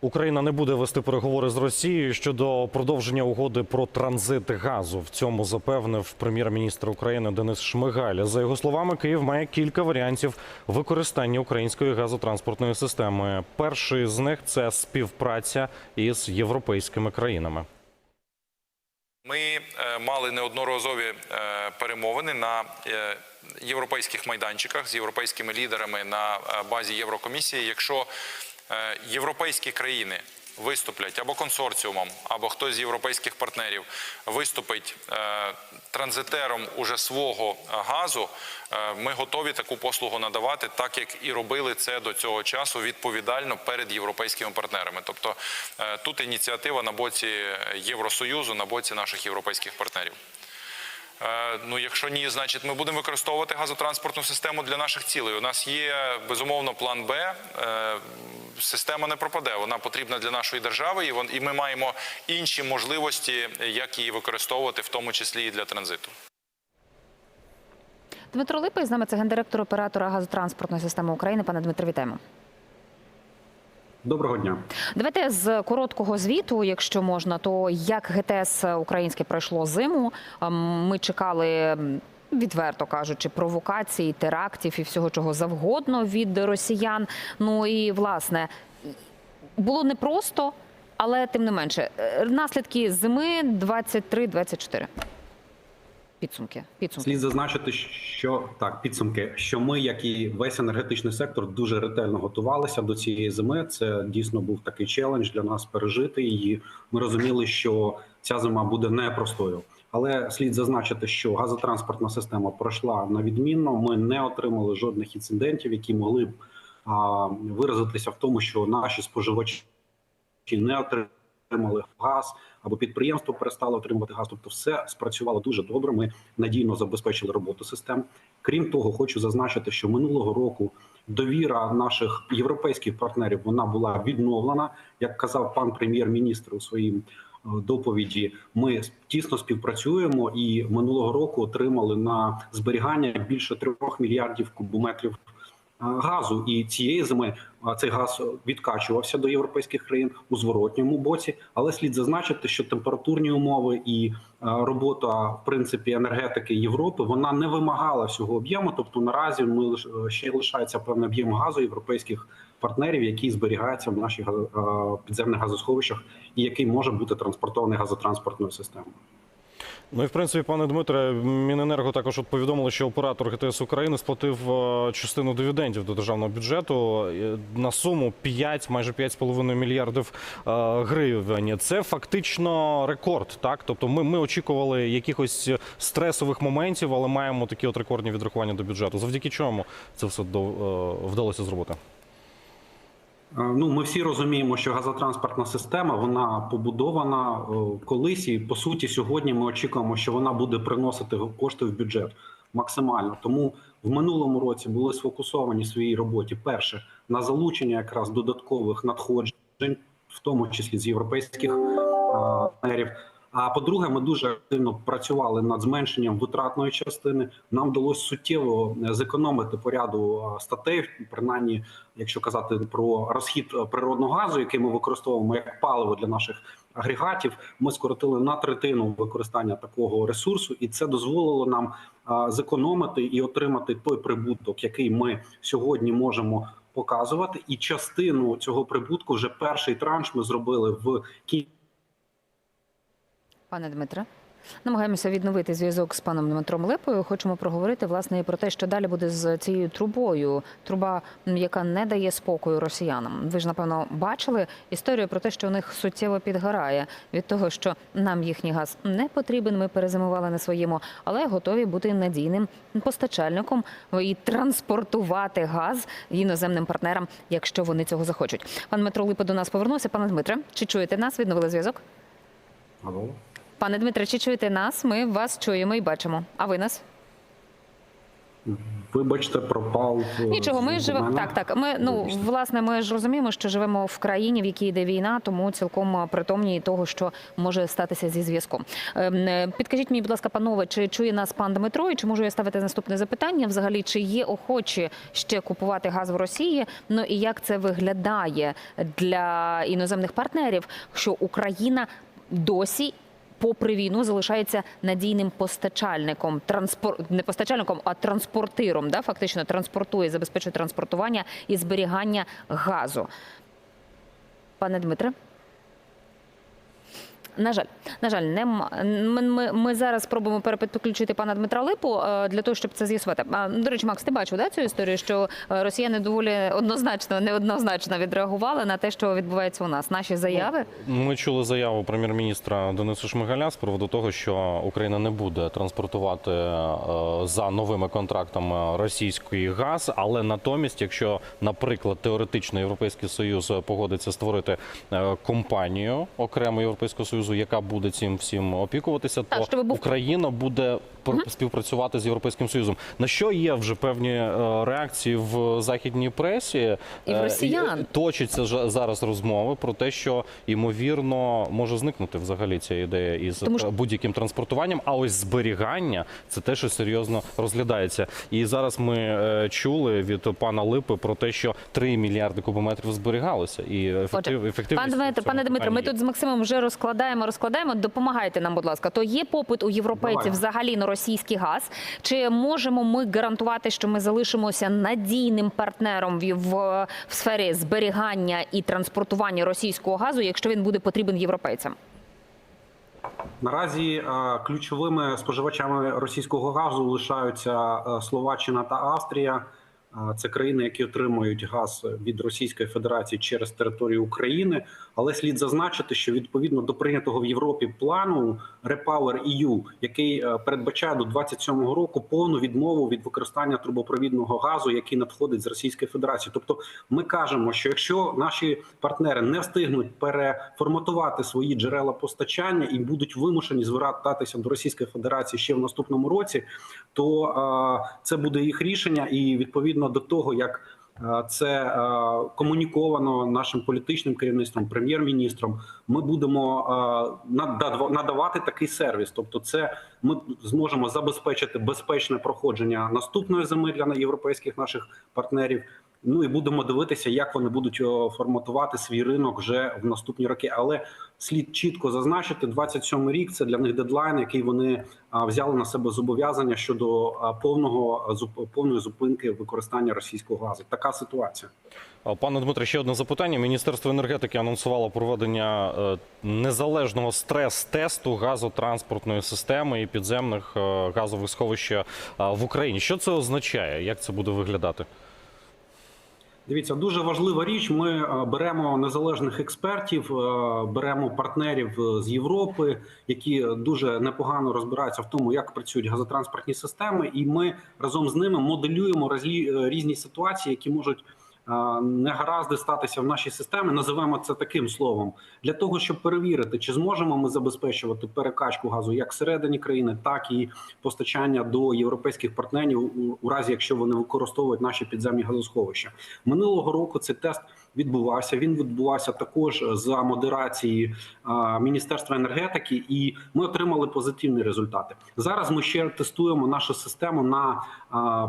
Україна не буде вести переговори з Росією щодо продовження угоди про транзит газу. В цьому запевнив прем'єр-міністр України Денис Шмигаль. За його словами, Київ має кілька варіантів використання української газотранспортної системи. Перший з них це співпраця із європейськими країнами. Ми е, мали неодноразові е, перемовини на е, європейських майданчиках з європейськими лідерами на базі Єврокомісії. Якщо європейські країни виступлять або консорціумом, або хтось з європейських партнерів виступить е, транзитером уже свого е, газу, е, ми готові таку послугу надавати, так як і робили це до цього часу відповідально перед європейськими партнерами. Тобто е, тут ініціатива на боці Євросоюзу, на боці наших європейських партнерів. Е, Ну, якщо ні, значить ми будемо використовувати газотранспортну систему для наших цілей. У нас є безумовно план Б. Е, Система не пропаде. Вона потрібна для нашої держави, і ми маємо інші можливості, як її використовувати, в тому числі і для транзиту. Дмитро Липий з нами це гендиректор оператора газотранспортної системи України. Пане Дмитро, вітаємо. Доброго дня. Давайте з короткого звіту, якщо можна, то як ГТС українське пройшло зиму. Ем, Ми чекали. Відверто кажучи, провокацій, терактів і всього чого завгодно від росіян. Ну і власне було непросто, але тим не менше, е, наслідки зими 23-24. Підсумки. Підсумки. Слід зазначити, що так, підсумки, що ми, як і весь енергетичний сектор, дуже ретельно готувалися до цієї зими. Це дійсно був такий челендж для нас пережити її. Ми розуміли, що ця зима буде непростою. Але слід зазначити, що газотранспортна система пройшла на відмінно. Ми не отримали жодних інцидентів, які могли б а, виразитися в тому, що наші споживачі не отримали газ або підприємство перестало отримувати газ. Тобто, все спрацювало дуже добре. Ми надійно забезпечили роботу систем. Крім того, хочу зазначити, що минулого року довіра наших європейських партнерів вона була відновлена. Як казав пан прем'єр-міністр у своїм е, доповіді, ми тісно співпрацюємо і минулого року отримали на зберігання більше трьох мільярдів кубометрів газу. І цієї зими цей газ відкачувався до європейських країн у зворотньому боці. Але слід зазначити, що температурні умови і робота в принципі енергетики Європи вона не вимагала всього об'єму. Тобто наразі ми ще лишається певний об'єм газу європейських партнерів, який зберігається в наших підземних газосховищах, і який може бути транспортований газотранспортною системою. Ну і в принципі, пане Дмитре, Міненерго також от повідомило, що оператор ГТС України сплатив е, частину дивідендів до державного бюджету е, на суму 5, майже 5,5 мільярдів е, гривень. Це фактично рекорд. Так, тобто, ми, ми очікували якихось стресових моментів, але маємо такі от рекордні відрахування до бюджету. Завдяки чому це все вдалося зробити? Е, Ну, ми всі розуміємо, що газотранспортна система вона побудована е, колись, і по суті, сьогодні ми очікуємо, що вона буде приносити кошти в бюджет максимально. Тому в минулому році були сфокусовані в своїй роботі перше на залучення якраз додаткових надходжень, в тому числі з європейських е, партнерів. А по-друге, ми дуже активно працювали над зменшенням витратної частини. Нам вдалося суттєво е, зекономити по ряду е, статей, принаймні, якщо казати про розхід е, природного газу, який ми використовуємо як паливо для наших агрегатів, ми скоротили на третину використання такого ресурсу, і це дозволило нам зекономити і отримати той прибуток, який ми сьогодні можемо показувати. І частину цього прибутку вже перший транш ми зробили в кінці. Пане Дмитре, намагаємося відновити зв'язок з паном Дмитром Липою. Хочемо проговорити власне про те, що далі буде з цією трубою. Труба, яка не дає спокою росіянам. Ви ж напевно бачили історію про те, що у них суттєво підгорає від того, що нам їхній газ не потрібен. Ми перезимували на своєму, але готові бути надійним постачальником і транспортувати газ іноземним партнерам, якщо вони цього захочуть. Пан Дмитро Липа до нас повернувся. Пане Дмитре, чи чуєте нас? Відновили зв'язок? Алло. Пане Дмитре, чи чуєте нас? Ми вас чуємо і бачимо. А ви нас? Вибачте, пропав. е, Нічого, ми живемо так. Так, ми ну Вибачте. власне, ми ж розуміємо, що живемо в країні, в якій йде війна, тому цілком притомні того, що може статися зі зв'язком. Ем, е, Підкажіть мені, будь ласка, панове, чи чує нас пан Дмитро, і чи можу я ставити наступне запитання? Взагалі, чи є охочі ще купувати газ в Росії? Ну і як це виглядає для іноземних партнерів, що Україна досі попри війну залишається надійним постачальником, транспор... не постачальником, а транспортиром, да, фактично транспортує, забезпечує транспортування і зберігання газу. Пане Дмитре. На жаль, на жаль, не м- ми, ми, ми зараз спробуємо перепідключити пана Дмитра Липу е, для того, щоб це з'ясувати. А, До речі, Макс, ти бачив да, цю історію, що е, росіяни доволі однозначно, неоднозначно відреагували на те, що відбувається у нас. Наші заяви. Ми чули заяву прем'єр-міністра Дениса Шмигаля з приводу того, що Україна не буде транспортувати е, за новими контрактами російський газ, але натомість, якщо, наприклад, теоретично Європейський Союз погодиться створити компанію окремо Європейського Союзу, яка буде цим всім опікуватися, то щоб був- Україна буде пр- співпрацювати з Європейським Союзом. На що є вже певні е, реакції в західній пресі І в Е, росіян. точаться зараз розмови про те, що ймовірно може зникнути взагалі ця ідея із що- е, будь-яким транспортуванням. А ось зберігання це те, що серйозно розглядається. І зараз ми чули від пана Липи про те, що 3 мільярди кубометрів зберігалося, і ефектив, Отже, ефективність. Пане в пане Дмитре, ми тут з Максимом вже розкладаємо, розкладаємо. Допомагайте нам, будь ласка. То є попит у європейців Давай. взагалі на російський газ? Чи можемо ми гарантувати, що ми залишимося надійним партнером в, в, в сфері зберігання і транспортування російського газу, якщо він буде потрібен європейцям? Наразі е, ключовими споживачами російського газу лишаються е, Словаччина та Австрія. Це країни, які отримують газ від Російської Федерації через територію України. Але слід зазначити, що відповідно до прийнятого в Європі плану Repower EU, який е, передбачає до 27-го року повну відмову від використання трубопровідного газу, який надходить з Російської Федерації. Тобто, ми кажемо, що якщо наші партнери не встигнуть переформатувати свої джерела постачання і будуть вимушені звертатися до Російської Федерації ще в наступному році, то е, це буде їх рішення, і відповідно до того, як е, це е, комуніковано нашим політичним керівництвом, прем'єр-міністром. Ми будемо е, надавати такий сервіс. Тобто, це ми зможемо забезпечити безпечне проходження наступної зими для європейських наших партнерів. Ну і будемо дивитися, як вони будуть форматувати свій ринок вже в наступні роки. Але слід чітко зазначити, 27 рік це для них дедлайн, який вони взяли на себе зобов'язання щодо повного а, повної зупинки використання російського газу. Така ситуація. Пане Дмитре, ще одне запитання. Міністерство енергетики анонсувало проведення е, незалежного стрес-тесту газотранспортної системи і підземних е, газових сховищ е, в Україні. Що це означає? Як це буде виглядати? Дивіться, дуже важлива річ. Ми е, беремо незалежних експертів, е, беремо партнерів е, з Європи, які дуже непогано розбираються в тому, як працюють газотранспортні системи, і ми разом з ними моделюємо різні ситуації, які можуть негаразди статися в нашій системі. Називаємо це таким словом для того, щоб перевірити, чи зможемо ми забезпечувати перекачку газу як всередині країни, так і постачання до європейських партнерів у разі, якщо вони використовують наші підземні газосховища. Минулого року цей тест відбувався. Він відбувався також за модерації Міністерства енергетики, і ми отримали позитивні результати. Зараз ми ще тестуємо нашу систему на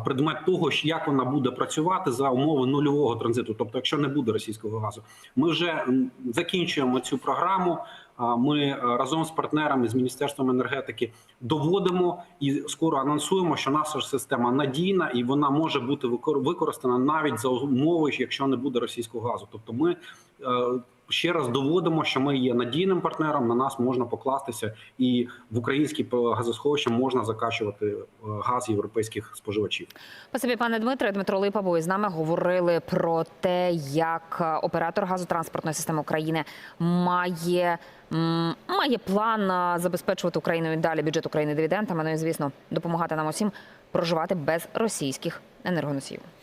предмет того, як вона буде працювати за умови нульового транзиту, тобто, якщо не буде російського газу, ми вже закінчуємо цю програму. Ми е, разом з партнерами з міністерством енергетики доводимо і скоро анонсуємо, що наша система надійна і вона може бути використана навіть за умови, якщо не буде російського газу. Тобто, ми е, ще раз доводимо, що ми є надійним партнером. На нас можна покластися, і в українські газосховища можна закачувати е, газ європейських споживачів. Спасибі, пане Дмитре. Дмитро Липа із нами говорили про те, як е, оператор газотранспортної системи України має, має план е, забезпечувати Україною далі бюджет України дивідендами. Ну і звісно, допомагати нам усім проживати без російських енергоносіїв.